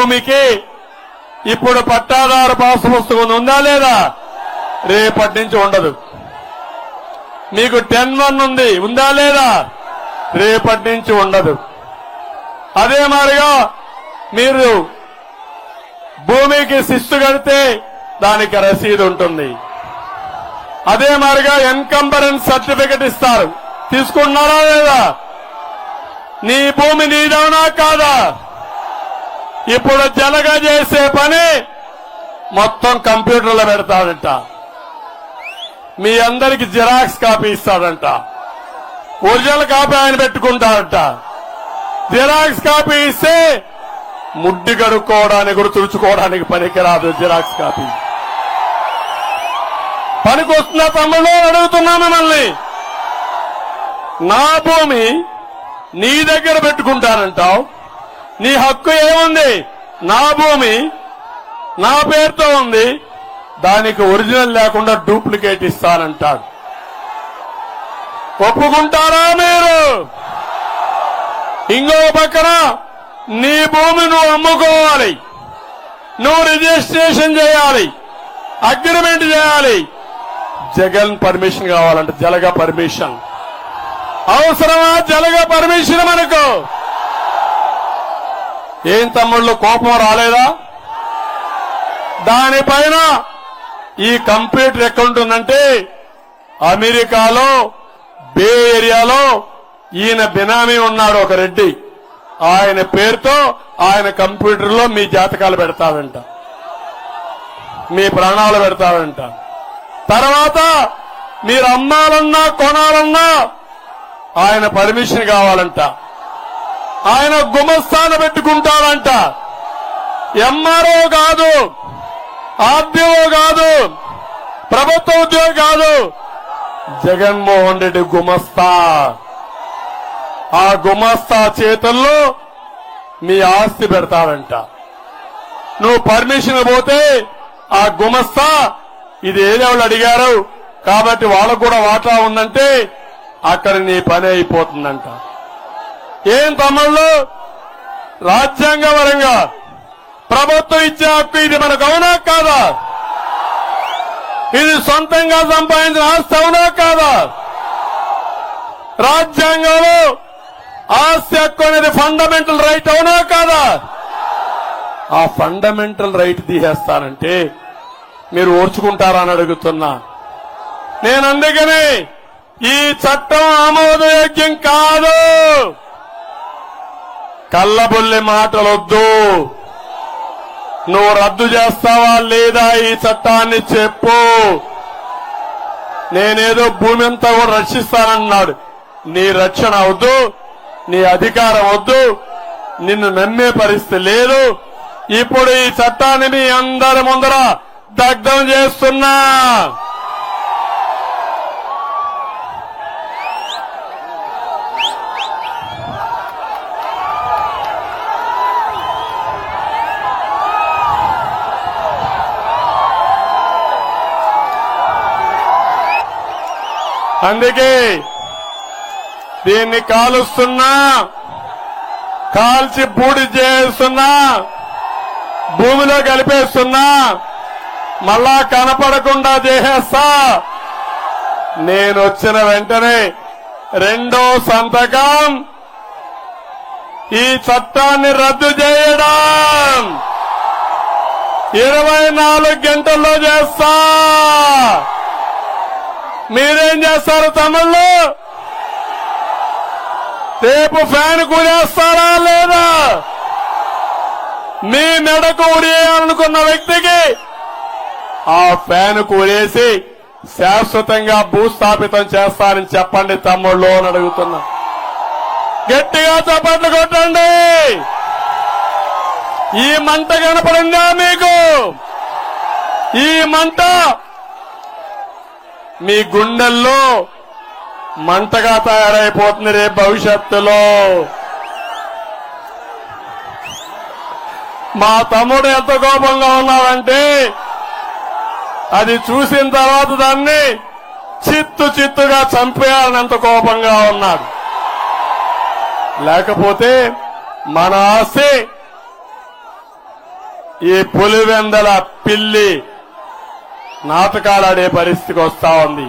భూమికి ఇప్పుడు పట్టాదారు పాస్ పుస్తకం ఉందా లేదా? రేపటి నుంచి ఉండదు. మీకు టెన్ వన్ ఉంది ఉందా లేదా? రేపటి నుంచి ఉండదు. అదే మాదిరిగా మీరు భూమికి శిస్తు కడితే దానికి రసీదు ఉంటుంది. అదే మాదిరిగా ఎన్కంబరెన్స్ సర్టిఫికెట్ ఇస్తారు. తీసుకుంటున్నారా లేదా? నీ భూమి నీదవునా కాదా? ఇప్పుడు జలగ చేసే పని మొత్తం కంప్యూటర్లో పెడతాడంట. మీ అందరికి జిరాక్స్ కాపీ ఇస్తాడంట. ఒరిజినల్ కాపీ ఆయన పెట్టుకుంటాడంట. జిరాక్స్ కాపీ ఇస్తే ముడ్డి కడుక్కోవడానికి కూడా తుడుచుకోవడానికి పనికిరాదు జిరాక్స్ కాపీ. పనికి వస్తున్న తమ్ముళ్ళు అడుగుతున్నా మిమ్మల్ని. నా భూమి నీ దగ్గర పెట్టుకుంటానంటావు. నీ హక్కు ఏముంది? నా భూమి. నా పేరుతో ఉంది. దానికి ఒరిజినల్ లేకుండా డూప్లికేట్ ఇస్తానంటాడు. ఒప్పుకుంటారా మీరు? ఇంకో పక్కన నీ భూమి నువ్వు అమ్ముకోవాలి. నువ్వు రిజిస్ట్రేషన్ చేయాలి. అగ్రిమెంట్ చేయాలి. జగన్ పర్మిషన్ కావాలంటే జలగ పర్మిషన్. అవసరమా జలగ పర్మిషన్ మనకు? ఏం తమ్ముళ్ళు కోపం రాలేదా? దానిపైన ఈ కంప్యూటర్ ఎక్కడుంటుందంటే అమెరికాలో బే ఏరియాలో ఈయన బినామీ ఉన్నాడు ఒక రెడ్డి. ఆయన పేరుతో ఆయన కంప్యూటర్లో మీ జాతకాలు పెడతాడంట. మీ ప్రాణాలు పెడతాడంట. తర్వాత మీరు అమ్మాలన్నా కొనాలన్నా ఆయన పర్మిషన్ కావాలంట. ఆయన గుమస్థాన పెట్టుకుంటాడంట. ఎంఆర్ఓ కాదు ఆర్డీఓ కాదు ప్రభుత్వ ఉద్యోగి కాదు. జగన్మోహన్ రెడ్డి గుమస్తా. ఆ గుమస్తా చేతుల్లో మీ ఆస్తి పెడతాడంట. నువ్వు పర్మిషన్ పోతే ఆ గుమస్తా ఇది ఏదేవాళ్ళు అడిగారు? కాబట్టి వాళ్ళకు కూడా వాటా ఉందంటే అక్కడ నీ పని అయిపోతుందంట. ఏం తమ్ముళ్ళు? రాజ్యాంగపరంగా ప్రభుత్వం ఇచ్చే హక్కు ఇది మనకు అవునా కాదా? ఇది సొంతంగా సంపాదించిన ఆస్తి అవునా కాదా? రాజ్యాంగంలో ఆస్తి హక్కు అనేది ఫండమెంటల్ రైట్ అవునా కాదా? ఆ ఫండమెంటల్ రైట్ తీసేస్తానంటే మీరు ఓర్చుకుంటారా అని అడుగుతున్నా. నేను అందుకని ఈ చట్టం ఆమోదయోగ్యం కాదు. కళ్ళబుల్లి మాటలొద్దు. నువ్వు రద్దు చేస్తావా లేదా ఈ చట్టాన్ని చెప్పు. నేనేదో భూమి అంతా కూడా రక్షిస్తానన్నాడు. నీ రక్షణ వద్దు నీ అధికారం వద్దు నిన్ను నమ్మే పరిస్థితి లేదు. ఇప్పుడు ఈ చట్టాన్ని మీ అందరి ముందర దగ్ధం చేస్తున్నా. అందుకే దీన్ని కాలుస్తున్నా కాల్చి బూడి చేస్తున్నా భూమిలో కలిపేస్తున్నా మళ్ళా కనపడకుండా చేసేస్తా. నేను వచ్చిన వెంటనే రెండో సంతకం ఈ చట్టాన్ని రద్దు చేయడం. ఇరవై నాలుగు గంటల్లో మీరేం చేస్తారు తమిళ్ళు రేపు ఫ్యాన్ కూలేస్తారా లేదా? మీ మెడకు ఉడియాలనుకున్న వ్యక్తికి ఆ ఫ్యాన్ కూలేసి శాశ్వతంగా భూస్థాపితం చేస్తారని చెప్పండి తమ్ముళ్ళు అని అడుగుతున్నా. గట్టిగా చప్పట్లు కొట్టండి. ఈ మంట కనపడిందా మీకు? ఈ మంట మీ గుండెల్లో మంటగా తయారైపోతుంది రేపు భవిష్యత్తులో. మా తమ్ముడు ఎంత కోపంగా ఉన్నాడంటే అది చూసిన తర్వాత దాన్ని చిత్తు చిత్తుగా చంపేయాలనంత ఎంత కోపంగా ఉన్నాడు. లేకపోతే మన ఆస్తి ఈ పులివెందల పిల్లి నాటకాలాడే పరిస్థితికి వస్తా ఉంది.